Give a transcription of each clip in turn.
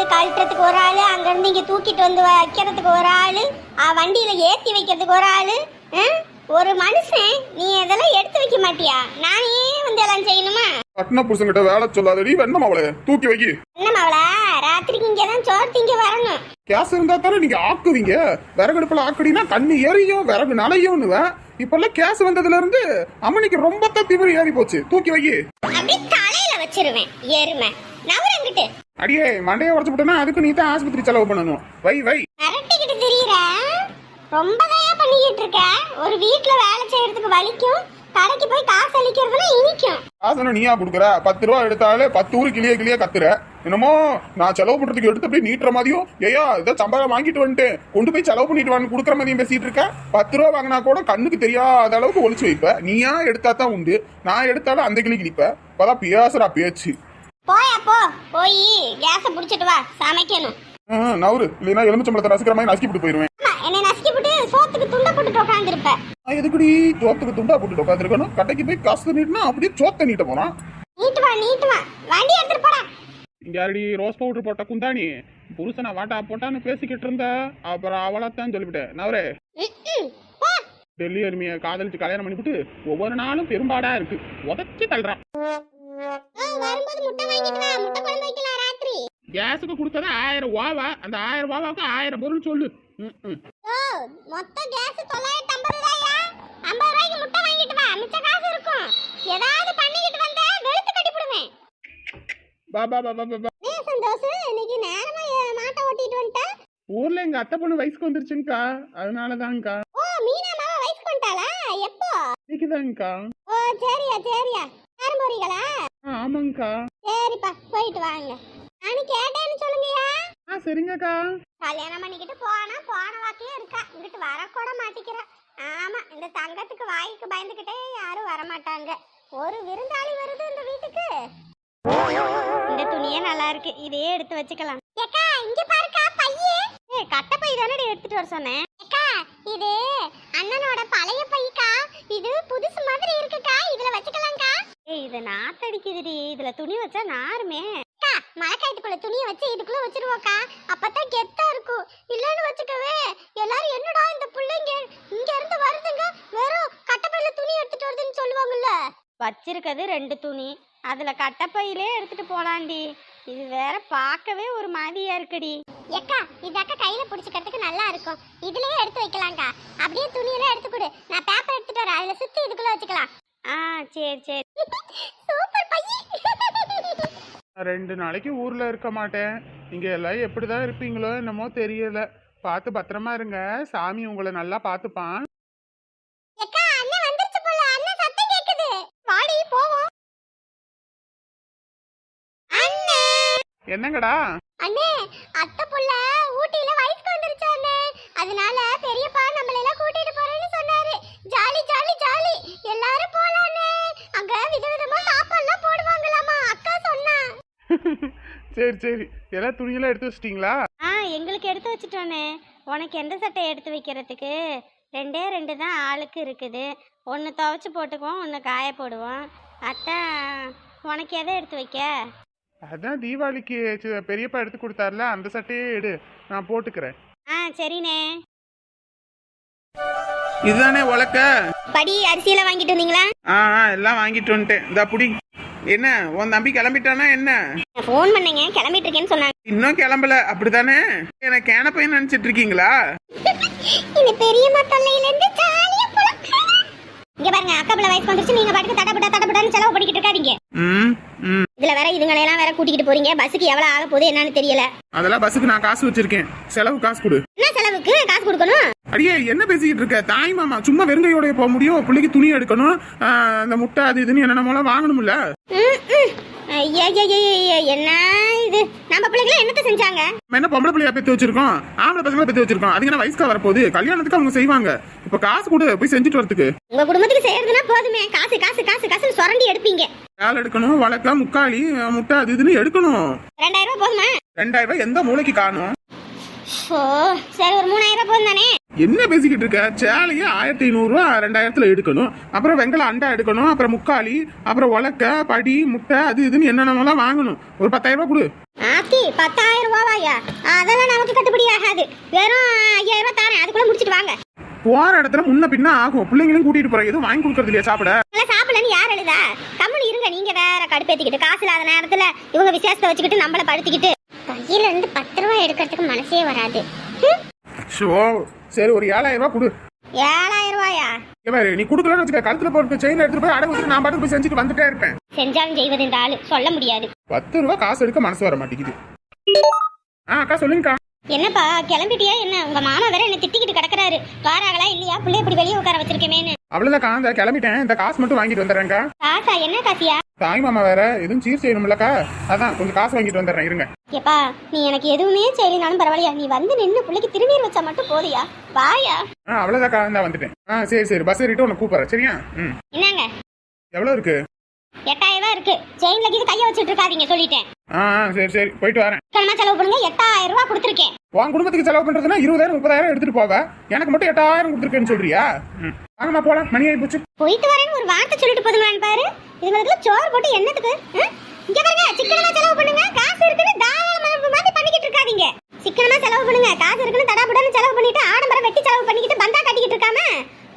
வந்து கழட்டுறதுக்கு ஒரு ஆள் அங்கேருந்து இங்கே தூக்கிட்டு வந்து வைக்கிறதுக்கு ஒரு ஆள் வண்டியில் ஏற்றி வைக்கிறதுக்கு ஒரு ஆள் ஒரு மனுஷன் நீ இதெல்லாம் எடுத்து வைக்க மாட்டியா? நானே வந்து எல்லாம் செய்யணுமா? கட்டின புருஷன்கிட்ட வேலை சொல்லாதடி வெண்ணம் அவளை. தூக்கி வை என்ன அவளா? ராத்திரிக்கு இங்கே தான் சோறு திங்க வரணும். கேஸ் இருந்தா தானே நீங்க ஆக்குவீங்க? விறகடுப்புல ஆக்குடினா கண்ணு எரியும் விறகு நலையும்னுவ இப்பெல்லாம் கேஸ் வந்ததுல இருந்து அம்மனிக்கு ரொம்ப தீவிரம் ஏறி போச்சு தூக்கி வை அப்படியே தலையில வச்சிருவேன் எருமை. நவரங்கிட்டு. அடியே மண்டையை உடச்சு விட்டனா அதுக்கு நீ தான் ஆஸ்பத்திரி செலவு பண்ணணும். வை வை. மிரட்டிக்கிட்டு திரியிற? ரொம்ப தயா பண்ணிக்கிட்டு இருக்க? ஒரு வீட்ல வேலை செய்யறதுக்கு வலிக்கும். கடைக்கு போய் காசு அளிக்கிறதுல இனிக்கும். காசு நீயா கொடுக்குற? பத்து ரூபா எடுத்தாலே பத்து ஊரு கிளிய கிளிய கத்துற. என்னமோ நான் செலவு பண்றதுக்கு எடுத்து அப்படியே நீட்டுற மாதிரியும் ஏயா இதை சம்பளம் வாங்கிட்டு வந்துட்டேன். கொண்டு போய் செலவு பண்ணிட்டு வான்னு கொடுக்குற மாதிரியும் பேசிட்டு இருக்க. பத்து ரூபா வாங்கினா கூட கண்ணுக்கு தெரியாத அளவுக்கு ஒளிச்சு வைப்ப. நீயா எடுத்தா தான் உண்டு. நான் எடுத்தாலும் அந்த கிளி கிளிப்ப இப்பதான் பேசுறா பேச்சு. போயா போ. போய் கேஸ புடிச்சிட்டு வா. சமைக்கணும். நவுரு இல்லைன்னா எலுமிச்சம்பளத்தை ரசிக்கிற மாதிரி நசுக்கிட்டு போயிருவேன். ஆமா என்னை நசுக்கி விட்டு சோத்துக்கு துண்டை போட்டுட்டு உட்காந்துருப்ப. நான் எதுக்குடி சோத்துக்கு துண்டா போட்டுட்டு உட்காந்துருக்கணும் கடைக்கு போய் காசு நீட்டினா அப்படியே சோத்த நீட்ட போறான் நீட்டு வா நீட்டு வா. வண்டி எடுத்துட்டு போடா. இங்க யாரடி ரோஸ் பவுடர் போட்ட குந்தாணி? புருஷனை வாட்டா போட்டான்னு பேசிக்கிட்டு இருந்த அப்புறம் அவளைத்தான் சொல்லிவிட்டேன். நவரே டெல்லி அருமையை காதலிச்சு கல்யாணம் பண்ணிவிட்டு ஒவ்வொரு நாளும் பெரும்பாடா இருக்கு. உதச்சி தள்ளுறான். வரும்போது முட்டை வாங்கிட்டு வா. முட்டை குழம்பு வைக்கலாம் ராத்திரி. கேஸுக்கு கொடுத்தது ஆயிரம் ரூபாவா அந்த ஆயிரம் ரூபாவுக்கு ஆயிரம் பொருள் சொல்லு. ஓ மொத்த கேஸ் தொள்ளாயிரத்தி ஐம்பது ரூபாயா? ஐம்பது ரூபாய்க்கு முட்டை வாங்கிட்டு வா. மிச்ச காசு இருக்கும். ஏதாவது பண்ணிக்கிட்டு வந்தா வெளுத்து கட்டி பா பா பா பா பா, ஏன் சந்தோஷ்? இன்னைக்கு நேரமா ஏ- மாட்டை ஓட்டிட்டு வந்துட்ட? ஊர்ல எங்க அத்தை பொண்ணு வயசுக்கு வந்துருச்சுங்கக்கா. அதனாலதான்க்கா. ஓ மீனா மாமா வயசுக்கு வந்துட்டாளா? எப்போ? இன்னைக்குதாங்கக்கா ஓ சரியா சரியா. யாரும் போறீங்களா ஆமாங்கக்கா. சரிப்பா போயிட்டு வாங்க. நானும் கேட்டேன்னு சொல்லுங்கயா ஆ சரிங்கக்கா. கல்யாணம் பண்ணிக்கிட்டு போனா போன வாக்கியே இருக்கா. இங்கிட்டு வரக்கூட மாட்டிக்கிறா. ஆமா இந்த தங்கத்துக்கு வாய்க்கு பயந்துக்கிட்டே யாரும் வரமாட்டாங்க ஒரு விருந்தாளி வருது இந்த வீட்டுக்கு. இந்த துணியே நல்லா இருக்கு. இதையே எடுத்து வச்சுக்கலாம். ஏக்கா இங்க பாருக்கா பையே. ஏ கட்ட பை தானடி எடுத்துட்டு வர சொன்னேன்? ஏக்கா இது அண்ணனோட பழைய பைக்கா? இது புதுசு மாதிரி இருக்குக்கா இதுல வச்சுக்கலாம்க்கா ஏய் இது நாத்தடிக்குதுடி. இதுல துணி வச்சா நாருமே. அக்கா மழைக்காயத்துக்குள்ள துணியை வச்சு இதுக்குள்ள வச்சிருவோக்கா அப்பதான் கெத்தா இருக்கும். இல்லன்னு வச்சுக்கவே எல்லாரும் என்னடா இந்த பிள்ளைங்க இங்க இருந்து வருதுங்க? வெறும் கட்டப்பையில துணி எடுத்துட்டு வருதுன்னு சொல்லுவாங்கல்ல. வச்சிருக்கிறது ரெண்டு துணி. அதுல கட்டப்பையிலே எடுத்துட்டு போலாண்டி. இது வேற பார்க்கவே ஒரு மாதிரியா இருக்குடி. ஏக்கா இதாக்கா கையில பிடிச்சிக்கிறதுக்கு நல்லா இருக்கும். இதுலயே எடுத்து வைக்கலாம்க்கா. அப்படியே துணியெல்லாம் எடுத்து கொடு. நான் பேப்பர் எடுத்துட்டு வரேன். அதுல சுத்தி இதுக்குள்ள வச்சுக்கலாம். ஆ சரி சரி. சூப்பர் பையி. ரெண்டு நாளைக்கு ஊர்ல இருக்க மாட்டேன். நீங்க எல்லாம் எப்படிதான் இருப்பீங்களோ என்னமோ தெரியல. பார்த்து பத்திரமா இருங்க. சாமி உங்களை நல்லா பார்த்துப்பான். ஏக்கா அண்ணன் வந்துருச்சு போல. அண்ணன் சத்தம் கேக்குது. வாடி போவோம். அண்ணே. என்னங்கடா? அண்ணே அத்தை புள்ள ஊட்டியில வயசுக்கு வந்துருச்சு அண்ணே அதனால பெரியப்பா நம்மள எல்லாம் கூட்டிட்டு போறேன்னு சொன்னாரு ஜாலி ஜாலி ஜாலி எல்லாரும் போலாண்ணே அங்க விதவிதமா சாப்பாடுலாம் போடுவாங்களாமா அக்கா சொன்னா சரி சரி. எல்லாம் துணியெல்லாம் எடுத்து வச்சிட்டீங்களா? ஆ எங்களுக்கு எடுத்து வச்சுட்டோண்ணே. உனக்கு எந்த சட்டை எடுத்து வைக்கிறதுக்கு? ரெண்டே ரெண்டு தான் ஆளுக்கு இருக்குது. ஒன்று துவைச்சு போட்டுக்குவோம் ஒன்று காய போடுவோம். அதான் உனக்கு எதை எடுத்து வைக்க? அதான் தீபாவளிக்கு சி- பெரியப்பா எடுத்து கொடுத்தாருல அந்த சட்டையே எடு. நான் போட்டுக்கிறேன். ஆ சரிண்ணே. இதுதானே உலக்க? படி அரிசியெல்லாம் வாங்கிட்டு வந்தீங்களா? ஆ ஆ, எல்லாம் வாங்கிட்டு வந்துட்டேன். இந்த புடி. என்ன உன் தம்பி கிளம்பிட்டானா என்ன? ஃபோன் பண்ணேங்க கிளம்பிட்டு இருக்கேன்னு சொன்னாங்க. இன்னும் கிளம்பல அப்படிதானே என்ன கேன பையன் நினைச்சிட்டு இருக்கீங்களா? இந்த பெரியம்மா தொல்லையில இருந்து ஜாலியா இங்க பாருங்க அக்கா பிள்ளை வயசு வந்துருச்சு நீங்க பாட்டுக்கு தடபடா தடபடான்னு செலவு பண்ணிக்கிட்டு இருக்காதீங்க. ம் ம். இதுல வேற இதுங்களை எல்லாம் வேற கூட்டிக்கிட்டு போறீங்க. பஸ்ஸுக்கு எவ்வளவு ஆக போகுது என்னன்னு தெரியல. அதெல்லாம் பஸ்ஸுக்கு நான் காசு வச்சிருக்கேன். செலவு காசு கொடு. என்ன செலவுக்கு? காசு கொடுக்கணும்? அடியே என்ன பேசிக்கிட்டு இருக்க? தாய் மாமா சும்மா வெறுங்கையோட போக முடியும். பிள்ளைக்கு துணி எடுக்கணும். அந்த முட்டை அது இதுன்னு என்னென்னமோலாம் வாங்கணும்ல. என்ன இது? நம்ம பிள்ளைகளை என்னத்த செஞ்சாங்க? என்ன பொம்பளை பிள்ளையா பெத்து வச்சிருக்கோம்? ஆம்பளை பசங்களை பெத்து வச்சிருக்கோம். அதுக்கு என்ன வயசுக்கா வரப்போகுது? கல்யாணத்துக்கு அவங்க செய்வாங்க. இப்ப காசு கொடு போய் செஞ்சுட்டு வரதுக்கு. உங்க குடும்பத்துக்கு போதுமே. காசு காசு காசு காசு சுரண்டி எடுப்பீங்க. வேலை எடுக்கணும் வழக்கா முக்காளி முட்டை அது இதுன்னு எடுக்கணும். ரெண்டாயிரம் ரூபாய் போதுமா? ரெண்டாயிரம் ரூபாய் எந்த மூளைக்கு காணும்? சரி ஒரு மூணாயிரம் ரூபாய் போதும் தானே? என்ன பேசிக்கிட்டு இருக்க? சேலையே ஆயிரத்தி ஐநூறுரூவா ரெண்டாயிரத்துல எடுக்கணும். அப்புறம் வெங்கல அண்டா எடுக்கணும். அப்புறம் முக்காலி அப்புறம் உலக்க படி முட்டை அது இதுன்னு என்னென்னலாம் வாங்கணும். ஒரு பத்தாயிரம் ரூபா கொடு. ஆத்தி பத்தாயிரம் ரூபாவாயா? அதெல்லாம் நமக்கு கட்டுப்படி ஆகாது. வெறும் ஐயாயிரம் ரூபாய் தரேன். அதுக்குள்ள முடிச்சிட்டு வாங்க. போற இடத்துல முன்ன பின்ன ஆகும். பிள்ளைங்களும் கூட்டிட்டு போறேன். எதுவும் வாங்கி கொடுக்கறது இல்லையா சாப்பிட? இதெல்லாம் சாப்பிடலன்னு யார் எழுதா கம்முனு இருங்க. நீங்க வேற கடுப்பேத்திக்கிட்டு காசு இல்லாத நேரத்துல இவங்க விசேஷத்தை வச்சுக்கிட்டு நம்மள படுத்திக்கிட்டு. கையில இருந்து பத்து ரூபாய் எடுக்கிறதுக்கு மனசே வராது. ஷோ சரி ஒரு ஏழாயிரம் ரூபா கொடு. ஏழாயிரம் ரூபாயா? பாரு நீ கொடுக்கலன்னு வச்சுக்க கழுத்துல போட்டு செயின் எடுத்துட்டு போய் அடகு நான் பாட்டுக்கு போய் செஞ்சுட்டு வந்துட்டே இருப்பேன். செஞ்சாலும் செய்வது இந்த ஆளு சொல்ல முடியாது. பத்து ரூபா காசு எடுக்க மனசு வர மாட்டேங்குது. ஆ அக்கா சொல்லுங்கக்கா. என்னப்பா கிளம்பிட்டியா என்ன? உங்க மாமா வேற என்ன திட்டிக்கிட்டு கிடக்குறாரு. வாராங்களா இல்லையா? பிள்ளை இப்படி வெளியே உட்கார வச்சிருக்கேமேன்னு. அவ்வளவுதான் இந்த கிளம்பிட்டேன். இந்த காசு மட்டும் வாங்கிட்டு வந்துடுறேன்க்கா. காசா? என்ன காசியா? தாய் மாமா வேற எதுவும் சீர் செய்யணும்லக்கா. அதான் கொஞ்சம் காசு வாங்கிட்டு வந்துடுறேன். இருங்க. எப்பா நீ எனக்கு எதுவுமே செய்யலினாலும் பரவாயில்லையா? நீ வந்து நின்று பிள்ளைக்கு திருநீர் வச்சா மட்டும் போதியா? வாயா? ஆ அவ்வளவுதாக்கா இந்த வந்துட்டேன். ஆ சரி சரி. பஸ் ஏறிட்டு உன்னை கூப்பிடுறேன். சரியா? ம். என்னங்க? எவ்வளவு இருக்கு? எட்டாயிரம் ரூபாய் இருக்கு செயின்ல கீது கைய வச்சுட்டு இருக்காதீங்க சொல்லிட்டேன். ஆ சரி சரி. போயிட்டு வரேன். சிக்கனமா செலவு பண்ணுங்க. எட்டாயிரம் ரூபாய் கொடுத்துருக்கேன். உன் குடும்பத்துக்கு செலவு பண்றதுன்னா இருபதாயிரம் முப்பதாயிரம் எடுத்துட்டு போவ. எனக்கு மட்டும் எட்டாயிரம் கொடுத்துருக்கேன்னு சொல்றியா? வாங்கம்மா போலாம். மணி ஆகி போச்சு போயிட்டு வரேன்னு ஒரு வார்த்தை சொல்லிட்டு போதுங்களான்னு பாரு. இதுங்களுக்கு சோறு போட்டு என்னத்துக்கு? இங்க பாருங்க சிக்கனமா செலவு பண்ணுங்க. காசு இருக்குன்னு தாராளமா மாதிரி பண்ணிக்கிட்டு இருக்காதீங்க. சிக்கனமா செலவு பண்ணுங்க. காசு இருக்குன்னு தடாபுடன்னு செலவு பண்ணிட்டு ஆடம்பரம் வெட்டி செலவு பண்ணிக்கிட்டு பந்தா கட்டிக்கிட்டு இருக்காம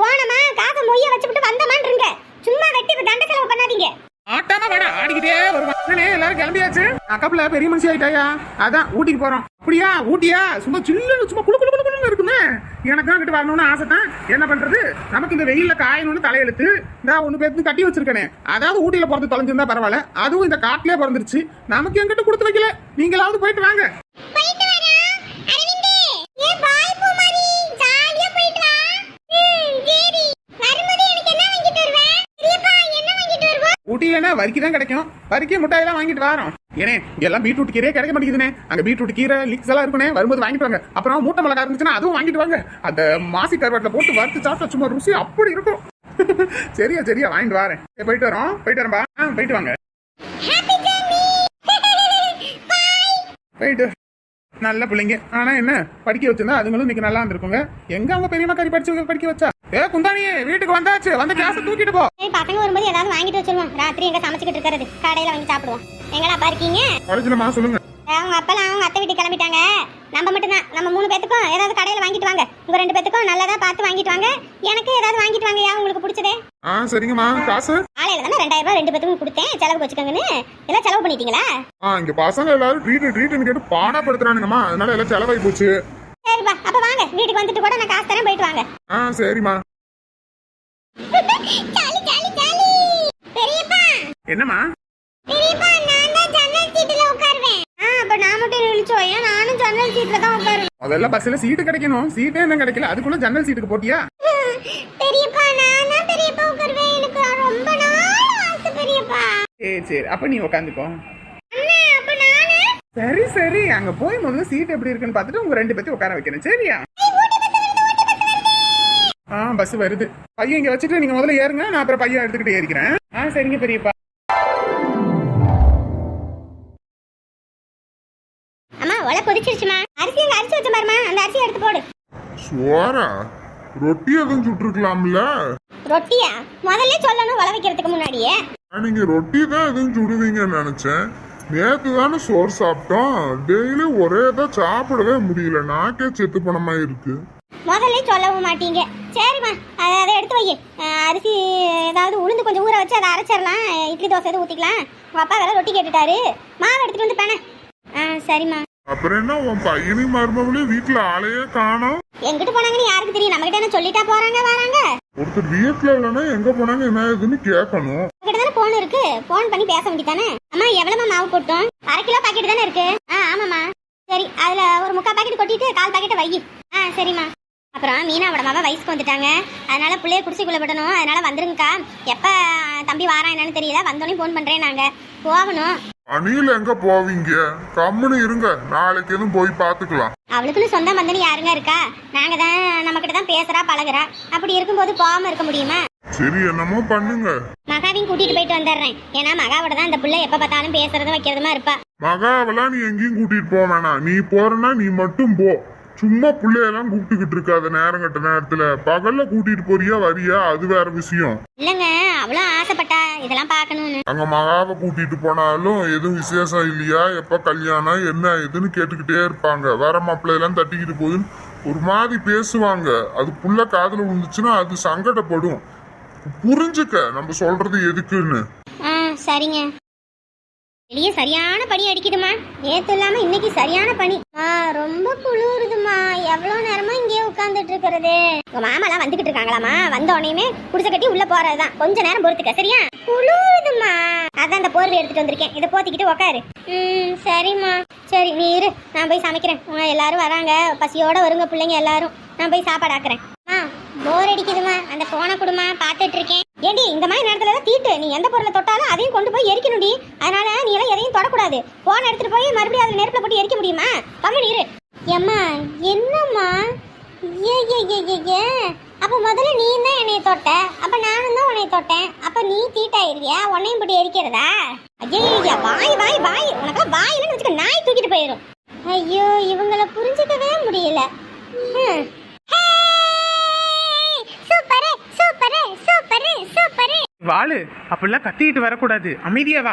போனமா காசை மொய்ய வச்சுட்டு வந்தமான்னு இருங்க. சும்மா வெட்டி தண்ட செலவு பண்ணாதீங்க. ஆட்டாம வேணா ஆடிக்கிட்டே வருவாங்க எல்லாரும் கிளம்பியாச்சு? அக்கப்புல பெரிய மனுஷி ஆயிட்டாயா? அதான் ஊட்டிக்கு போறோம். ஊட்டியா? சும்மா சில்லுன்னு சும்மா குளு குளு குளு இருக்குமே. எனக்கு அங்கிட்டு வரணும்னு ஆசை தான் என்ன பண்றது? நமக்கு இந்த வெயிலில் காயணும்னு தலையெழுத்து. நான் ஒன்று பேர்த்து கட்டி வச்சிருக்கேனே. அதாவது ஊட்டியில பிறந்து தொலைஞ்சிருந்தா பரவாயில்ல. அதுவும் இந்த காட்டிலே பிறந்துருச்சு. நமக்கு எங்கிட்ட கொடுத்து வைக்கல. நீங்களாவது போயிட்டு வாங்க போயிட்டு வரா அரவிந்தே ஏ பாய் பூமாரி ஜாலியா போயிட்டு வா ம் சரி வரும்போது எனக்கு என்ன வாங்கிட்டு வருவ பெரியப்பா என்ன வாங்கிட்டு வருவ ஊட்டியிலனா வரிக்கி தான் கிடைக்கும் வரிக்கி முட்டாயெல்லாம் வாங்கிட்டு வரோம். ஏனே எல்லாம் பீட்ரூட் கீரையே கிடைக்க மாட்டேங்குதுனே. அங்க பீட்ரூட் கீரை லிக்ஸ் எல்லாம் இருக்குனே. வரும்போது வாங்கிட்டு வாங்க. அப்புறம் மூட்டை மிளகா இருந்துச்சுன்னா அதுவும் வாங்கிட்டு வாங்க. அந்த மாசி கருவாட்டில் போட்டு வறுத்து சாப்பிட்டா சும்மா ருசி அப்படி இருக்கும். சரியா சரியா வாங்கிட்டு வரேன். போயிட்டு வரோம். போயிட்டு வரேன்பா. ஆ போயிட்டு வாங்க. போயிட்டு. நல்ல பிள்ளைங்க. ஆனா என்ன படிக்க வச்சிருந்தா அதுங்களும் இன்னைக்கு நல்லா இருந்திருக்குங்க. எங்க அவங்க பெரியம்மா கறி படிச்சு படிக்க வச்சா? ஏ குந்தாணி வீட்டுக்கு வந்தாச்சு. வந்து கிளாஸ் தூக்கிட்டு போ. ஏய் பசங்க வரும்போது ஏதாவது வாங்கிட்டு வச்சிருவோம் ராத்திரி எங்க சமைச்சுக்கிட்டு இருக்கிறது. கடையில வாங்கி சாப்பிடுவோம். எங்கடா இருக்கீங்க? காலேஜ்லமா சொல்லுங்க. அவங்க அப்பெல்லாம் அவங்க அத்தை வீட்டுக்கு கிளம்பிட்டாங்க. நம்ம மட்டும்தான். நம்ம மூணு பேத்துக்கும் ஏதாவது கடையில வாங்கிட்டு வாங்க. உங்க ரெண்டு பேத்துக்கும் நல்லதா பார்த்து வாங்கிட்டு வாங்க. எனக்கு ஏதாவது வாங்கிட்டு வாங்க யா உங்களுக்கு பிடிச்சதே. ஆ சரிங்கம்மா காசு? காலையில தானே ரெண்டாயிரம் ரூபாய் ரெண்டு பேத்துக்கும் கொடுத்தேன். செலவு வச்சுக்கோங்கன்னு. எல்லாம் செலவு பண்ணிட்டீங்களா? ஆ இங்க பசங்க எல்லாரும் ட்ரீட் ட்ரீட்னு கேட்டு பாடப்படுத்துறானுங்கம்மா அதனால எல்லாம் செலவாகி போச்சு. சரிப்பா அப்ப வாங்க. வீட்டுக்கு வந்துட்டு கூட நான் காசு தரேன் போயிட்டு வாங்க. ஆ சரிம்மா. உட்காருவேன். முதல்ல பஸ்ல சீட்டு கிடைக்கணும். சீட்டே என்ன கிடைக்கல. அதுக்குள்ள ஜன்னல் சீட்டுக்கு போட்டியா? சரி சரி. அப்ப நீ உட்காந்துக்கோ. சரி சரி. அங்க போய் முதல்ல சீட் எப்படி இருக்குன்னு பார்த்துட்டு உங்க ரெண்டு பேத்தையும் உட்கார வைக்கணும். சரியா? ஆ பஸ் வருது. பையன் இங்க வச்சுட்டு நீங்க முதல்ல ஏறுங்க. நான் அப்புறம் பையன் எடுத்துக்கிட்டு ஏறிக்கிறேன். ஆ சரிங்க பெரியப்பா. ஒலை கொதிச்சிருச்சுமா. அரிசி அங்க அரிசி வச்ச பாருமா அந்த அரிசி எடுத்து போடு. சோரா ரொட்டி எதுவும் சுட்டுருக்கலாம்ல? ரொட்டியா? முதல்ல சொல்லணும் ஒலை வைக்கிறதுக்கு முன்னாடியே. நீங்க ரொட்டி தான் எதுவும் சுடுவீங்கன்னு நினைச்சேன். நேத்து தானே சோறு சாப்பிட்டோம். டெய்லி ஒரே தான் சாப்பிடவே முடியல. நாக்கே செத்து பணமா இருக்கு. முதல்ல சொல்லவும் மாட்டீங்க. சரிம்மா அதை அதை எடுத்து வை. அரிசி ஏதாவது உளுந்து கொஞ்சம் ஊற வச்சு அதை அரைச்சிடலாம். இட்லி தோசை எதுவும் ஊற்றிக்கலாம் உங்கள் அப்பா வேற ரொட்டி கேட்டுட்டாரு. மாவு எடுத்துட்டு வந்து பேன ஆ சரிம்மா. அப்புறம் என்ன உன் பையனையும் மருமகளையும் வீட்டுல ஆளையே காணோம். எங்கிட்டு போனாங்கன்னு யாருக்கு தெரியும்? நம்மகிட்ட என்ன சொல்லிட்டா போறாங்க வராங்க? ஒருத்தர் வீட்டுல இல்லைன்னா எங்க போனாங்க என்ன ஏதுன்னு கேட்கணும் உங்ககிட்ட தானே போன் இருக்கு? போன் பண்ணி பேச வேண்டியதானே அம்மா எவ்வளவு மாவு போட்டோம் அரை கிலோ பாக்கெட் தானே இருக்கு? ஆ ஆமாம்மா. சரி அதுல ஒரு முக்கால் பாக்கெட் கொட்டிட்டு கால் பாக்கெட்டை வை. ஆ சரிம்மா. அப்புறம் மீனாவோட மாவ வயசுக்கு வந்துட்டாங்க. அதனால பிள்ளைய குடிசைக்குள்ள விடணும் அதனால வந்துருங்கக்கா. எப்ப தம்பி வாரான் என்னன்னு தெரியல. வந்தோடனே ஃபோன் பண்றேன் நாங்க போகணும். அணியில் எங்க போவீங்க? கம்முன்னு இருங்க. நாளைக்கு எதுவும் போய் பாத்துக்கலாம் அவளுக்குன்னு சொந்த மந்தனி யாருங்க இருக்கா? நாங்க தான் நம்ம கிட்ட தான் பேசுறா பழகுறா. அப்படி இருக்கும்போது போகாம இருக்க முடியுமா? சரி என்னமோ பண்ணுங்க. மகாவையும் கூட்டிட்டு போயிட்டு வந்துடுறேன். ஏன்னா மகாவோட தான் இந்த பிள்ளை எப்ப பார்த்தாலும் பேசுறதும் வைக்கிறதுமா இருப்பா. மகாவெல்லாம் நீ எங்கேயும் கூட்டிட்டு போக வேணாம். நீ போறனா நீ மட்டும் போ. சும்மா பிள்ளையெல்லாம் கூப்பிட்டுக்கிட்டு இருக்காத நேரம் கட்ட நேரத்துல. பகல்ல கூட்டிட்டு போறியா வரியா? அது வேற விஷயம். இல்லைங்க அவ்வளோ ஆசைப்பட்டா இதெல்லாம் பார்க்கணும்னு. அங்க மகாவை கூட்டிட்டு போனாலும் எதுவும் விசேஷம் இல்லையா? எப்ப கல்யாணம் என்ன ஏதுன்னு கேட்டுக்கிட்டே இருப்பாங்க. வர மாப்பிள்ளையெல்லாம் தட்டிக்கிட்டு போகுதுன்னு ஒரு மாதிரி பேசுவாங்க. அது புள்ள காதுல விழுந்துச்சுன்னா அது சங்கடப்படும். புரிஞ்சுக்க நம்ம சொல்றது எதுக்குன்னு. சரிங்க. வெளியே சரியான பனி அடிக்குதுமா நேத்து இல்லாம இன்னைக்கு சரியான பனி. ரொம்ப குளிருதுமா எவ்வளவு நேரமா இங்கேயே உட்கார்ந்துட்டு இருக்கிறது? உங்க மாமாலாம் வந்துகிட்டு இருக்காங்களாமா வந்த உடனேயுமே குடிசை கட்டி உள்ள போறதுதான். கொஞ்ச நேரம் பொறுத்துக்க சரியா? குளிருதுமா அதான் அந்த போர்வை எடுத்துட்டு வந்திருக்கேன். இதை போத்திக்கிட்டு உக்காரு. ம் சரிம்மா. சரி நீ இரு. நான் போய் சமைக்கிறேன். உங்க எல்லாரும் வராங்க. பசியோட வருங்க பிள்ளைங்க எல்லாரும். நான் போய் சாப்பாடு ஆக்குறேன். ஆ போர் அடிக்குதுமா அந்த போனை கொடுமா பார்த்துட்டு இருக்கேன். ஏடி இந்த மாதிரி நேரத்துல தான் தீட்டு. நீ எந்த பொருளை தொட்டாலும் அதையும் கொண்டு போய் எரிக்கணும்டி. அதனால நீ எல்லாம் எதையும் தொடக்கூடாது. போன் எடுத்துட்டு போய் மறுபடியும் அதில் நெருப்புல போட்டு எரிக்க முடியுமா? கம்மி இரு. ஏம்மா என்னம்மா? ஏ ஏ ஏ ஏ ஏ. அப்போ முதல்ல நீ தான் என்னை தொட்ட. அப்போ நானும் தான் உன்னை தொட்டேன். அப்போ நீ தீட்டாயிருவியா? உன்னையும் போட்டு எரிக்கிறதா? ஐயா வாய் வாய் வாய். உனக்கு வாய் வச்சுக்க நாய் தூக்கிட்டு போயிடும் ஐயோ இவங்கள புரிஞ்சுக்கவே முடியல. ஹம். Super super. Super super. வாளு அப்படிலாம் கத்திக்கிட்டு வரக்கூடாது. அமைதியா வா.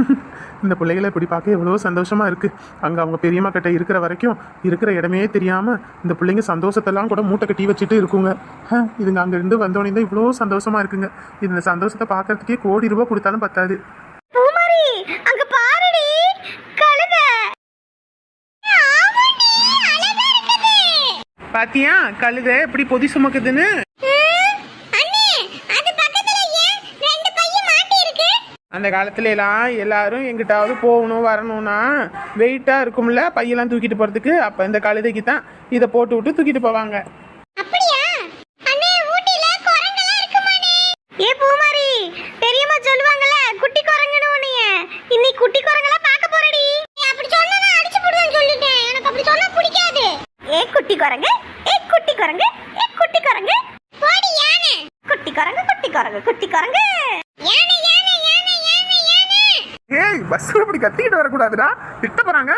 இந்த பிள்ளைகளை இப்படி பார்க்க எவ்வளோ சந்தோஷமா இருக்கு. அங்க அவங்க பெரியம்மா கிட்ட இருக்கிற வரைக்கும் இருக்கிற இடமே தெரியாம இந்த பிள்ளைங்க சந்தோஷத்தெல்லாம் கூட மூட்டை கட்டி வச்சுட்டு இருக்குங்க. இதுங்க அங்க இருந்து வந்தோடனே தான் இவ்வளோ சந்தோஷமா இருக்குங்க. இந்த சந்தோஷத்தை பார்க்கறதுக்கே கோடி ரூபாய் கொடுத்தாலும் பத்தாது. பூமாரி அங்க பாருடி கழுத. பாத்தியா கழுத எப்படி பொதி சுமக்குதுன்னு? அந்த காலத்துல எல்லாம் எல்லாரும் எங்கிட்டாவது போகணும் வரணும்னா வெயிட்டா இருக்கும்ல பையெல்லாம் தூக்கிட்டு போறதுக்கு. அப்ப இந்த கழுதைக்கு தான் இதை போட்டு விட்டு தூக்கிட்டு போவாங்க அப்படியா அண்ணே ஊட்டில குரங்கெல்லாம் இருக்குமானே ஏ பூமாரி பெரியம்மா சொல்லுவாங்கல குட்டி குரங்குன்னு உன்னைய இன்னைக்கு குட்டி குரங்கெல்லாம் பார்க்க போறடி நீ அப்படி சொன்னா நான் அடிச்சு போடுவேன்னு சொல்லிட்டேன் எனக்கு அப்படி சொன்னா பிடிக்காது ஏ குட்டி குரங்கு ஏ குட்டி குரங்கு ஏ குட்டி குரங்கு போடி யானை குட்டி குரங்கு குட்டி குரங்கு ஏய் பஸ்ல இப்படி கத்திக்கிட்டு வரக்கூடாதுடா. திட்ட போறாங்க.